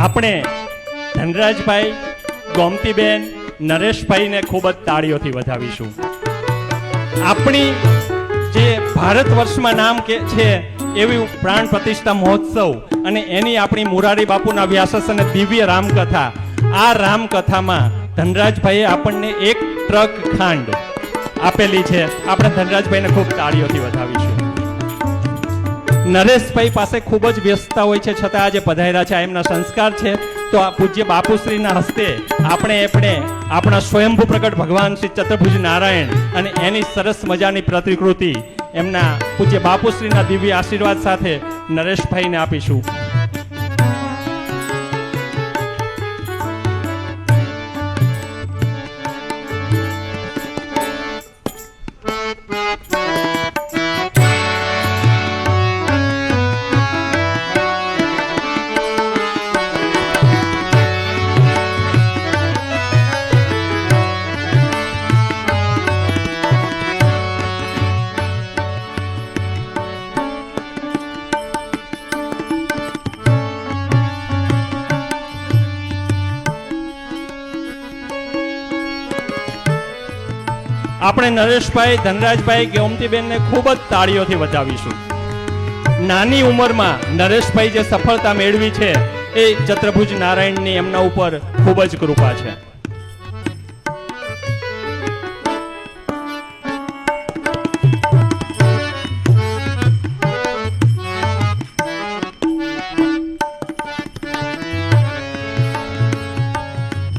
આપણે ધનરાજભાઈ, ગોમતીબેન, નરેશભાઈને ખૂબ જ તાળીઓથી વધાવીશું. આપણી જે ભારત વર્ષમાં નામ કે છે, એવી પ્રાણ પ્રતિષ્ઠા મહોત્સવ અને એની આપણી મુરારી બાપુના વ્યાસસ અને દિવ્ય રામકથા, આ રામકથામાં ધનરાજભાઈએ આપણને એક ટ્રક ખાંડ આપેલી છે. આપણે ધનરાજભાઈને ખૂબ તાળીઓથી વધાવીશું. નરેશભાઈ પાસે ખૂબ જ વ્યસ્તતા હોય છે, છતાં આજે પધાર્યા છે એમના સંસ્કાર છે. તો આ પૂજ્ય બાપુશ્રીના હસ્તે આપણે આપણે આપણા સ્વયંભૂ પ્રગટ ભગવાન શ્રી ચતુર્ભુજ નારાયણ અને એની સરસ મજાની પ્રતિકૃતિ એમના પૂજ્ય બાપુશ્રીના દિવ્ય આશીર્વાદ સાથે નરેશભાઈને આપીશું. આપણે નરેશભાઈ, ધનરાજભાઈ ગોમતીબેનને ખૂબ જ તાળીઓથી વધાવીશું નાની ઉંમરમાં નરેશભાઈ જે સફળતા મેળવી છે, એ ચત્રભુજ નારાયણની એમના ઉપર ખૂબ જ કૃપા છે.